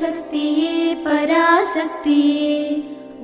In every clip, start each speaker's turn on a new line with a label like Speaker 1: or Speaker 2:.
Speaker 1: शक्तिये पराशक्तिये।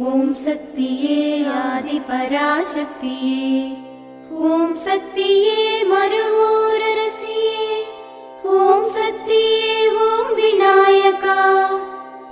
Speaker 1: ॐ शक्तिये आदिपराशक्तिये। ॐ शक्तिये मरुवोररसिये ॐ शक्तिये ॐ विनायका।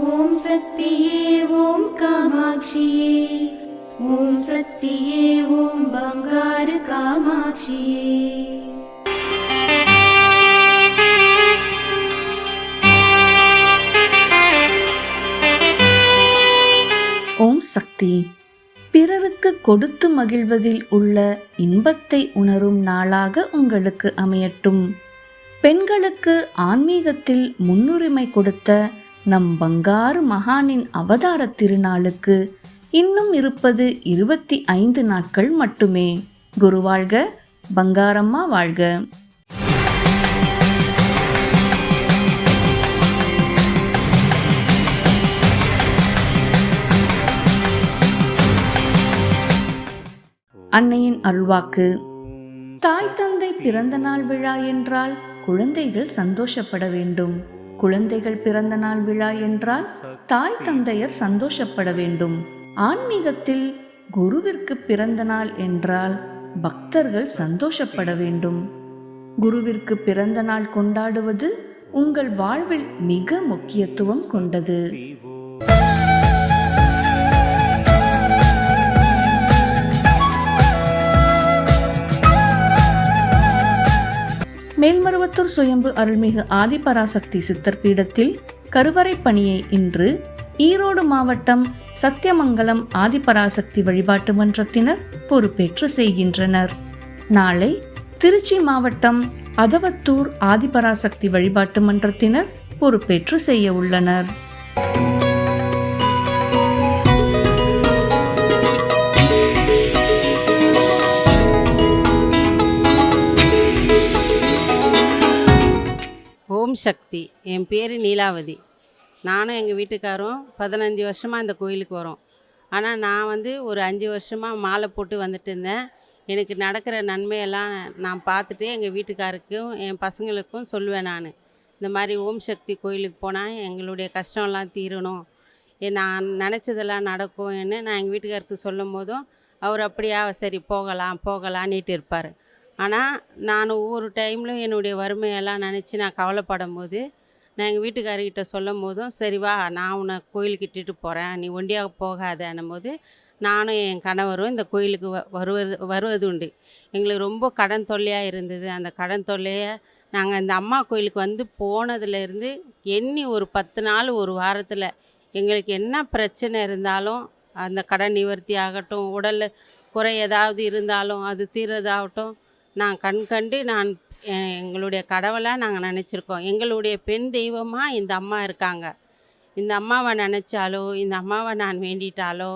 Speaker 1: ॐ शक्तिये ॐ कामाक्षिये। ॐ शक्तिये ॐ
Speaker 2: बङ्गारकामाक्षिये। சக்தி. பிறருக்கு கொடுத்து மகிழ்வதில் உள்ள இன்பத்தை உணரும் நாளாக உங்களுக்கு அமையட்டும். பெண்களுக்கு ஆன்மீகத்தில் முன்னுரிமை கொடுத்த நம் பங்காரு மகானின் அவதார திருநாளுக்கு இன்னும் இருப்பது இருபத்தி ஐந்து நாட்கள் மட்டுமே. குரு வாழ்க பங்காரம்மா வாழ்க. அன்னையின் அல்வாக்கு. தாய் தந்தை பிறந்த நாள் விழா என்றால் குழந்தைகள் சந்தோஷப்பட வேண்டும். குழந்தைகள் பிறந்த நாள் விழா என்றால் தாய் தந்தையர் சந்தோஷப்பட வேண்டும். ஆன்மீகத்தில் குருவிற்கு பிறந்த நாள் என்றால் பக்தர்கள் சந்தோஷப்பட வேண்டும். குருவிற்கு பிறந்த நாள் கொண்டாடுவது உங்கள் வாழ்வில் மிக முக்கியத்துவம் கொண்டது. மேல்மருவத்தூர் சுயம்பு அருள்மிகு ஆதிபராசக்தி சித்தர் பீடத்தில் கருவறை பணியை இன்று ஈரோடு மாவட்டம் சத்தியமங்கலம் ஆதிபராசக்தி வழிபாட்டு மன்றத்தினர் பொறுப்பேற்று செய்கின்றனர். நாளை திருச்சி மாவட்டம் அதவத்தூர் ஆதிபராசக்தி வழிபாட்டு மன்றத்தினர் பொறுப்பேற்று செய்ய உள்ளனர்.
Speaker 3: சக்தி. என் பேர் நீலாவதி. நானும் எங்கள் வீட்டுக்காரும் பதினஞ்சு வருஷமாக இந்த கோயிலுக்கு வரோம். ஆனால் நான் வந்து ஒரு அஞ்சு வருஷமாக மாலை போட்டு வந்துட்டு இருந்தேன். எனக்கு நடக்கிற நன்மையெல்லாம் நான் பார்த்துட்டு எங்கள் வீட்டுக்காருக்கும் என் பசங்களுக்கும் சொல்லுவேன் நான். இந்த மாதிரி ஓம் சக்தி கோயிலுக்கு போனால் எங்களுடைய கஷ்டம்லாம் தீரணும். ஏ நான் நினச்சதெல்லாம் நடக்கும்னு நான் எங்கள் வீட்டுக்காருக்கு சொல்லும் போதும் அவர் அப்படியா சரி போகலாம் போகலான்னுட்டு இருப்பார். ஆனால் நான் ஒவ்வொரு டைம்லையும் என்னுடைய வறுமையெல்லாம் நினச்சி நான் கவலைப்படும் போது நான் எங்கள் வீட்டுக்காரர்கிட்ட சொல்லும் போதும் சரி வா நான் உன்னை கோயிலுக்கு இட்டுட்டு போகிறேன் நீ ஒண்டியாக போகாதன்னும் போது நானும் என் கணவரும் இந்த கோயிலுக்கு வ வருவது வருவது உண்டு. எங்களுக்கு ரொம்ப கடன் தொல்லையாக இருந்தது. அந்த கடன் தொல்லையை நாங்கள் இந்த அம்மா கோயிலுக்கு வந்து போனதுலேருந்து எண்ணி ஒரு பத்து நாள் ஒரு வாரத்தில் எங்களுக்கு என்ன பிரச்சனை இருந்தாலும் அந்த கடன் நிவர்த்தி ஆகட்டும் உடலில் குறை ஏதாவது இருந்தாலும் அது தீர்றதாகட்டும் நான் கண் கண்டு நான் எங்களுடைய கடவுளாக நாங்கள் நினச்சிருக்கோம். எங்களுடைய பெண் தெய்வமாக இந்த அம்மா இருக்காங்க. இந்த அம்மாவை நினச்சாலோ இந்த அம்மாவை நான் வேண்டிட்டாலோ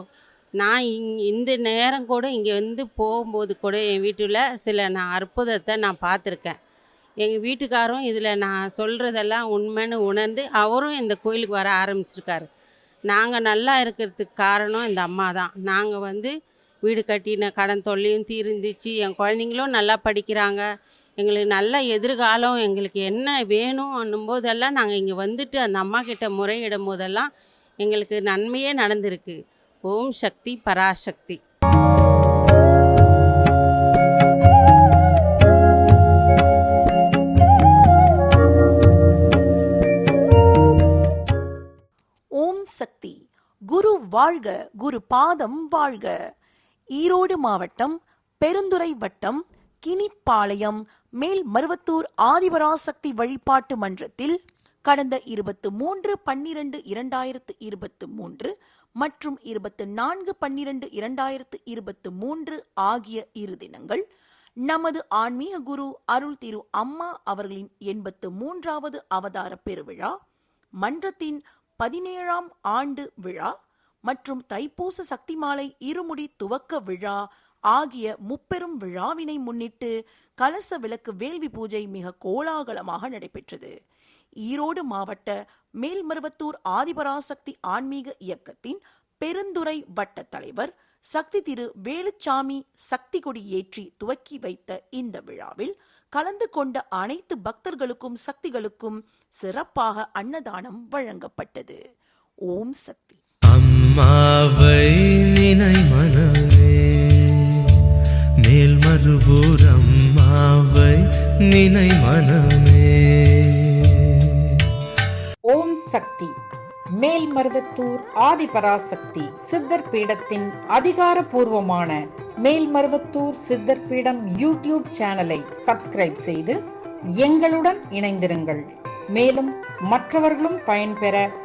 Speaker 3: நான் இங் இந்த நேரம் கூட இங்கே வந்து போகும்போது கூட என் வீட்டில் சில நான் அற்புதத்தை நான் பார்த்துருக்கேன். எங்கள் வீட்டுக்காரும் இதில் நான் சொல்கிறதெல்லாம் உண்மைன்னு உணர்ந்து அவரும் இந்த கோயிலுக்கு வர ஆரம்பிச்சிருக்காரு. நாங்கள் நல்லா இருக்கிறதுக்கு காரணம் இந்த அம்மா தான். நாங்கள் வந்து வீடு கட்டின கடன் தொல்லையும் தீர்ந்துச்சு. என் குழந்தைங்களும் நல்லா படிக்கிறாங்க. எங்களுக்கு நல்ல எதிர்காலம் எங்களுக்கு என்ன வேணும் போதெல்லாம் நாங்கள் இங்கே வந்துட்டு அந்த அம்மா கிட்ட முறையிடும் போதெல்லாம் எங்களுக்கு நன்மையே நடந்திருக்கு. ஓம் சக்தி பராசக்தி.
Speaker 4: ஓம் சக்தி. குரு வாழ்க குரு பாதம் வாழ்க. ஈரோடு மாவட்டம் பெருந்துறை வட்டம் கினிப்பாளையம் மேல் மருவத்தூர் ஆதிபராசக்தி வழிபாட்டு மன்றத்தில் கடந்த இருபத்து மூன்று பன்னிரண்டு இரண்டாயிரத்து இருபத்து மூன்று மற்றும் இருபத்து நான்கு பன்னிரண்டு இரண்டாயிரத்து இருபத்து மூன்று ஆகிய இரு தினங்கள் நமது ஆன்மீக குரு அருள் திரு அம்மா அவர்களின் எண்பத்து மூன்றாவது அவதார பெருவிழா மன்றத்தின் பதினேழாம் ஆண்டு விழா மற்றும் தைப்பூச சக்தி மாலை இருமுடி துவக்க விழா ஆகிய முப்பெரும் விழாவினை முன்னிட்டு கலச விளக்கு வேள்வி பூஜை மிக கோலாகலமாக நடைபெற்றது. ஈரோடு மாவட்ட மேல்மருவத்தூர் ஆதிபராசக்தி ஆன்மீக இயக்கத்தின் பெருந்துறை வட்ட தலைவர் சக்தி திரு வேலுச்சாமி சக்தி கொடி ஏற்றி துவக்கி வைத்த இந்த விழாவில் கலந்து கொண்ட அனைத்து பக்தர்களுக்கும் சக்திகளுக்கும் சிறப்பாக அன்னதானம் வழங்கப்பட்டது. ஓம் சக்தி.
Speaker 5: அம்மாவை நினை மனமே. மேல்மருவூர் அம்மாவை நினை மனமே.
Speaker 6: ஓம் சக்தி. மேல்மருவத்தூர் ஆதிபராசக்தி சித்தர் பீடத்தின் அதிகாரப்பூர்வமான மேல்மருவத்தூர் சித்தர் பீடம் யூடியூப் சேனலை சப்ஸ்கிரைப் செய்து எங்களுடன் இணைந்திருங்கள். மேலும் மற்றவர்களும் பயன்பெற